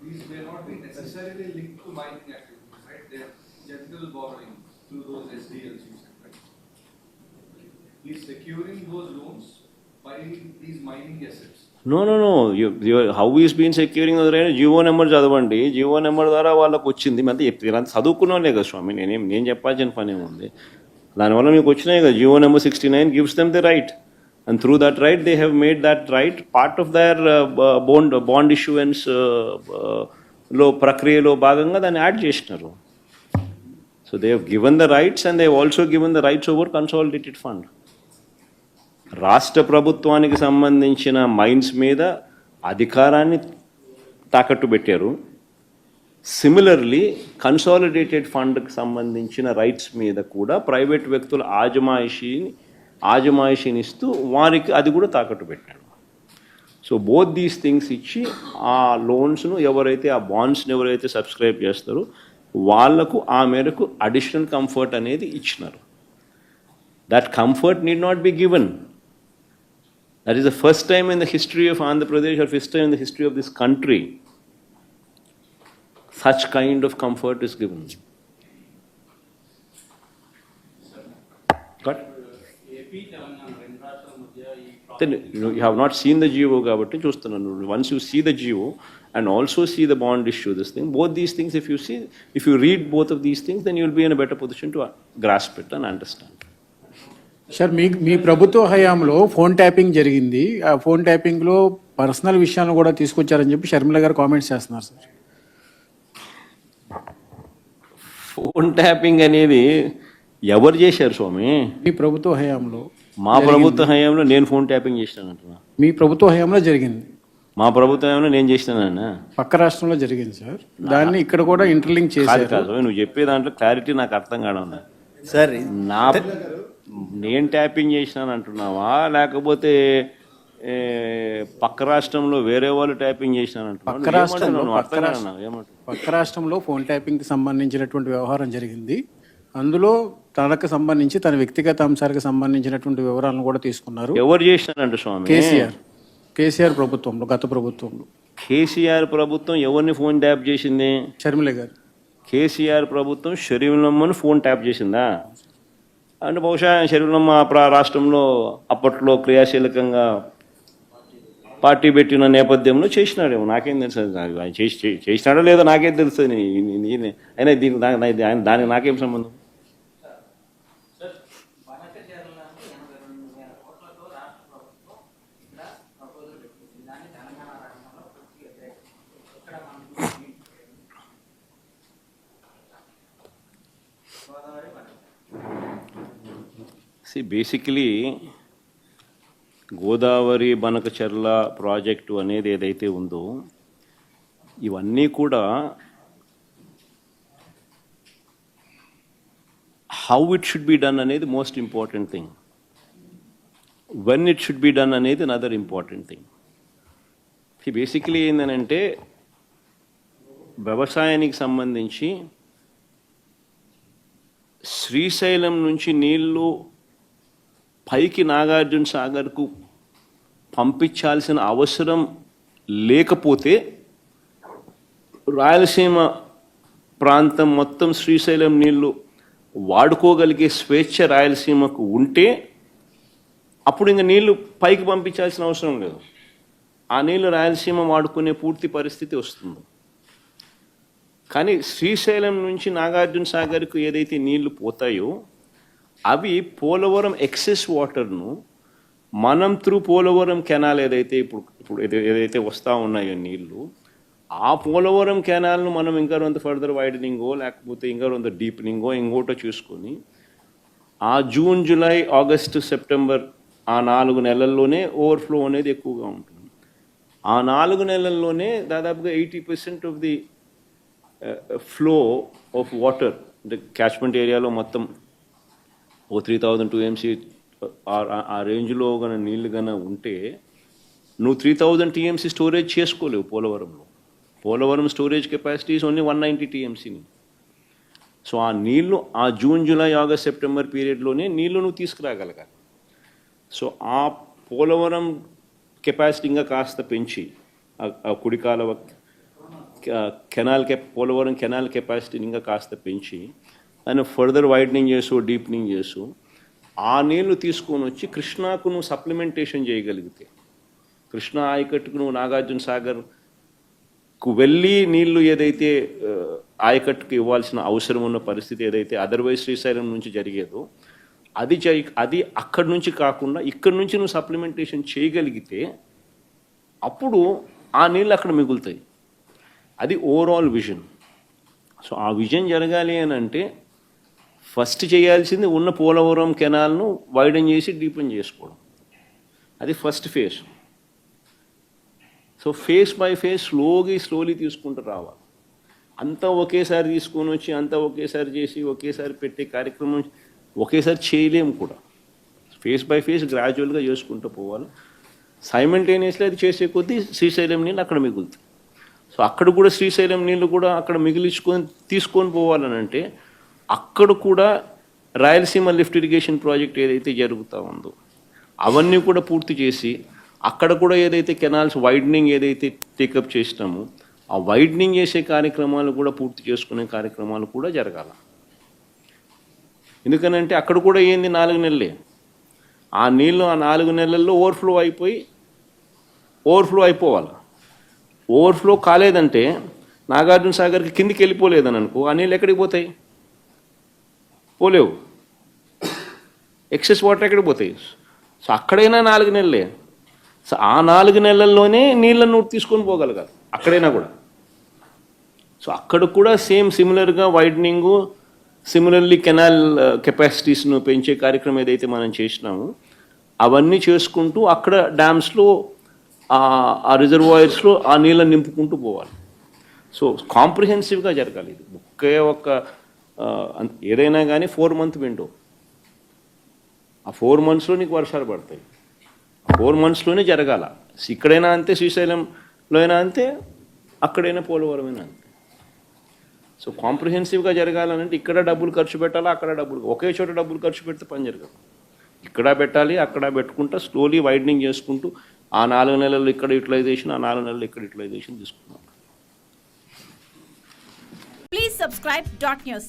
these may not be necessarily linked to mining activities, right? They are general borrowing through those SDLs you said, right? He's securing those loans by these mining assets. No no no how is been securing GO number చదవండి Jio number ద్వారా వాళ్ళకు వచ్చింది మరి చెప్తే అంత కదా స్వామి నేనేం నేను చెప్పాల్సిన పని ఏముంది దానివల్ల మీకు వచ్చినాయి కదా GO number sixty nine gives them the right and through that right they have made that right part of their bond bond issuance uh, లో ప్రక్రియలో భాగంగా దాన్ని యాడ్ చేసినారు. So they have given the rights and they also given the rights over consolidated fund రాష్ట్ర ప్రభుత్వానికి సంబంధించిన mines మీద అధికారాన్ని తాకట్టు పెట్టారు. సిమిలర్లీ కన్సాలిడేటెడ్ ఫండ్కి సంబంధించిన రైట్స్ మీద కూడా ప్రైవేట్ వ్యక్తుల ఆజమాయిషీని ఆజమాయిషినిస్తూ వారికి అది కూడా తాకట్టు పెట్టాడు. సో బోత్ దీస్ థింగ్స్ ఇచ్చి ఆ లోన్స్ను ఎవరైతే ఆ బాండ్స్ను ఎవరైతే సబ్స్క్రైబ్ చేస్తారో వాళ్ళకు ఆ మేరకు అడిషనల్ కంఫర్ట్ అనేది ఇచ్చినారు. That comfort need not be given that is the first time in the history of Andhra Pradesh or first time in the history of this country such kind of comfort is given అతని you have not seen the GO కాబట్టి చూస్తున్నాను. Once you see the GO and also see the bond issue this thing both these things if you see if you read both of these things then you'll be in better position to grasp it అని understand sir మీ మీ ప్రభుత్వ హయాంలో phone tapping జరిగింది. ఆ phone ట్యాపింగ్లో personal విషయాలను కూడా తీసుకొచ్చారని చెప్పి షర్మిల గారు కామెంట్స్ చేస్తున్నారు సార్ ఫోన్ ట్యాపింగ్ అనేది ఎవరు చేశారు స్వామి? మీ ప్రభుత్వ హయాంలో మా ప్రభుత్వ హయాంలో నేను ఫోన్ ట్యాపింగ్ చేసినానంటున్నా మీ ప్రభుత్వ హయాంలో జరిగింది. మా ప్రభుత్వ హయాంలో నేను చేసినానన్నా పక్క రాష్ట్రంలో జరిగింది సార్. దాన్ని ఇక్కడ కూడా ఇంటర్లింక్ కాదు చేశారు. కాదు స్వామి, నువ్వు చెప్పే దాంట్లో క్లారిటీ నాకు అర్థం కావడం లేదు. సార్ నా నేను ట్యాపింగ్ చేసినాను అంటున్నావా? లేకపోతే ఏ, పక్క రాష్ట్రంలో వేరే వాళ్ళు ట్యాపింగ్ చేసినాను పక్క రాష్ట్రంలో పక్క రాష్ట్రం అంటున్నావు ఏమంటున్నావు? పక్క రాష్ట్రంలో ఫోన్ ట్యాపింగ్కి సంబంధించినటువంటి వ్యవహారం జరిగింది. అందులో తనకు సంబంధించి తన వ్యక్తిగత అంశాలకు సంబంధించినటువంటి వివరాలను కూడా తీసుకున్నారు. ఎవరు చేసినారంట స్వామి? కేసీఆర్. కేసీఆర్ ప్రభుత్వంలో గత ప్రభుత్వంలో. కేసీఆర్ ప్రభుత్వం ఎవరిని ఫోన్ ట్యాప్ చేసింది? షర్మిల గారు. కేసీఆర్ ప్రభుత్వం షరీఫ్లమ్మను ఫోన్ ట్యాప్ చేసిందా? అంటే బహుశా షరీఫ్లమ్మ రాష్ట్రంలో అప్పట్లో క్రియాశీలకంగా పార్టీ పెట్టిన నేపథ్యంలో చేసినాడేమో. నాకేం తెలుసు ఆయన చేసి చేసినాడో లేదో నాకేం తెలుస్తుంది నీ- నీ- నీ- అయినా దీనికి ఆయన- దానికి నాకేం సంబంధం బనకచర్ల అంటే ఎనభై రెండు వేల కోట్లతో రాష్ట్ర ప్రభుత్వం ఇక్కడ ప్రపోజల్ పెట్టింది దాన్ని తెలంగాణ రాష్ట్రంలో పూర్తి వ్యతిరేకం ఇక్కడ మనకి గోదావరి బనక సి బేసికలీ గోదావరి బనకచర్ల ప్రాజెక్టు అనేది ఏదైతే ఉందో ఇవన్నీ కూడా how it should be done అనేది most important thing when it should be done అనేది నదర్ ఇంపార్టెంట్ థింగ్ బేసిక్లీ ఏంటంటే వ్యవసాయానికి సంబంధించి శ్రీశైలం నుంచి నీళ్ళు పైకి నాగార్జున సాగర్కు పంపించాల్సిన అవసరం లేకపోతే రాయలసీమ ప్రాంతం మొత్తం శ్రీశైలం నీళ్ళు వాడుకోగలిగే స్వేచ్ఛ రాయలసీమకు ఉంటే అప్పుడు ఇంకా నీళ్ళు పైకి పంపించాల్సిన అవసరం లేదు. ఆ నీళ్ళు రాయలసీమ వాడుకునే పూర్తి పరిస్థితి వస్తుంది. కానీ శ్రీశైలం నుంచి నాగార్జున సాగర్కు ఏదైతే నీళ్ళు పోతాయో అవి పోలవరం ఎక్సెస్ వాటర్ను మనం త్రూ పోలవరం కెనాల్ ఏదైతే ఇప్పుడు ఇప్పుడు ఏదైతే వస్తూ ఉన్నాయో నీళ్ళు ఆ పోలవరం కెనాల్ను మనం ఇంకా కొంత ఫర్దర్ వైడనింగో లేకపోతే ఇంకా కొంత డీప్నింగో ఇంకోటో చూసుకొని ఆ జూన్ జూలై ఆగస్టు సెప్టెంబర్ ఆ నాలుగు నెలల్లోనే ఓవర్ఫ్లో అనేది ఎక్కువగా ఉంటుంది. ఆ నాలుగు నెలల్లోనే దాదాపుగా eighty percent of the flow of water అంటే క్యాచ్మెంట్ ఏరియాలో మొత్తం ఓ త్రీ థౌజండ్ టూ ఎంసీ ఆ రేంజ్లో గన నీళ్ళు గన ఉంటే నువ్వు త్రీ థౌజండ్ టీఎంసీ స్టోరేజ్ చేసుకోలేవు పోలవరంలో. Polavaram storage capacities only one ninety టీఎంసీని so ఆ నీళ్ళు ఆ జూన్ జూలై ఆగస్ట్ సెప్టెంబర్ పీరియడ్లోనే నీళ్ళు నువ్వు తీసుకురాగలగాలి. సో ఆ పోలవరం కెపాసిటీ ఇంకా కాస్త పెంచి ఆ- ఆ కెనాల్ కె పోలవరం కెనాల్ కెపాసిటీని ఇంకా కాస్త పెంచి దాన్ని ఫర్దర్ వైడనింగ్ చేసు డీప్నింగ్ చేసు ఆ నీళ్ళు తీసుకొని వచ్చి కృష్ణాకు నువ్వు సప్లిమెంటేషన్ చేయగలిగితే కృష్ణా ఆయకట్టుకు నువ్వు నాగార్జున సాగర్కు వెళ్ళి నీళ్ళు ఏదైతే ఆయకట్టుకు ఇవ్వాల్సిన అవసరం ఉన్న పరిస్థితి ఏదైతే అదర్వైజ్ శ్రీశైలం నుంచి జరిగేదో అది జరి అది అక్కడి నుంచి కాకుండా ఇక్కడి నుంచి నువ్వు సప్లిమెంటేషన్ చేయగలిగితే అప్పుడు ఆ నీళ్ళు అక్కడ మిగులుతాయి. అది ఓవరాల్ విజన్ సో ఆ విజన్ జరగాలి అని అంటే ఫస్ట్ చేయాల్సింది ఉన్న పోలవరం కెనాల్ను వైడన్ చేసి డీపెన్ చేసుకోవడం. అది first phase. So phase by phase స్లోగా స్లోలీ తీసుకుంటూ రావాలి. అంతా ఒకేసారి తీసుకొని వచ్చి అంతా ఒకేసారి చేసి ఒకేసారి పెట్టే కార్యక్రమం ఒకేసారి చేయలేము కూడా. ఫేస్ బై ఫేస్ గ్రాడ్యువల్గా చేసుకుంటూ పోవాలి. సైమల్టేనియస్లీ అది చేసే కొద్దీ శ్రీశైలం నీళ్ళు అక్కడ మిగులుతుంది సో అక్కడ కూడా శ్రీశైలం నీళ్ళు కూడా అక్కడ మిగిలించుకొని తీసుకొని పోవాలని అంటే అక్కడ కూడా రాయలసీమ లిఫ్ట్ ఇరిగేషన్ ప్రాజెక్ట్ ఏదైతే జరుగుతూ ఉందో అవన్నీ కూడా పూర్తి చేసి అక్కడ కూడా ఏదైతే కెనాల్స్ వైడనింగ్ ఏదైతే టేకప్ చేసినామో ఆ వైడనింగ్ చేసే కార్యక్రమాలు కూడా పూర్తి చేసుకునే కార్యక్రమాలు కూడా జరగాల. ఎందుకనంటే అక్కడ కూడా ఏంది నాలుగు నెలలే. ఆ నీళ్ళు ఆ నాలుగు నెలల్లో ఓవర్ఫ్లో అయిపోయి ఓవర్ఫ్లో అయిపోవాలి. ఓవర్ఫ్లో కాలేదంటే నాగార్జున సాగర్కి కిందికి వెళ్ళిపోలేదని అనుకో ఆ నీళ్ళు ఎక్కడికి పోతాయి? పోలేవు. ఎక్సెస్ వాటర్ ఎక్కడ పోతాయి? సో అక్కడైనా నాలుగు నెలలే. సో ఆ నాలుగు నెలల్లోనే నీళ్ళను తీసుకొని పోగలగాలి. అక్కడైనా కూడా. సో అక్కడ కూడా సేమ్ సిమిలర్గా వైడనింగు సిమిలర్లీ కెనాల్ కెపాసిటీస్ను పెంచే కార్యక్రమం ఏదైతే మనం చేసినామో అవన్నీ చేసుకుంటూ అక్కడ డ్యామ్స్లో ఆ రిజర్వాయర్స్లో ఆ నీళ్ళని నింపుకుంటూ పోవాలి. సో కాంప్రిహెన్సివ్గా జరగాలి. ఇది ఒకే ఒక్క ఏదైనా కానీ ఫోర్ మంత్ విండో. ఆ ఫోర్ మంత్స్లో నీకు వర్షాలు పడతాయి. ఫోర్ మంత్స్లోనే జరగాల. ఇక్కడైనా అంతే శ్రీశైలంలో అయినా అంతే అక్కడైనా పోలవరమైనా అంతే. సో కాంప్రిహెన్సివ్గా జరగాలనంటే ఇక్కడ డబ్బులు ఖర్చు పెట్టాలా అక్కడ డబ్బులు ఒకే చోట డబ్బులు ఖర్చు పెడితే పని జరగదు. ఇక్కడ పెట్టాలి అక్కడ పెట్టుకుంటా స్లోలీ వైడనింగ్ చేసుకుంటూ ఆ నాలుగు నెలలు ఇక్కడ యూటిలైజేషన్ ఆ నాలుగు నెలలు ఇక్కడ యూటిలైజేషన్ తీసుకున్నాం ప్లీజ్ సబ్స్క్రైబ్ డాట్ న్యూస్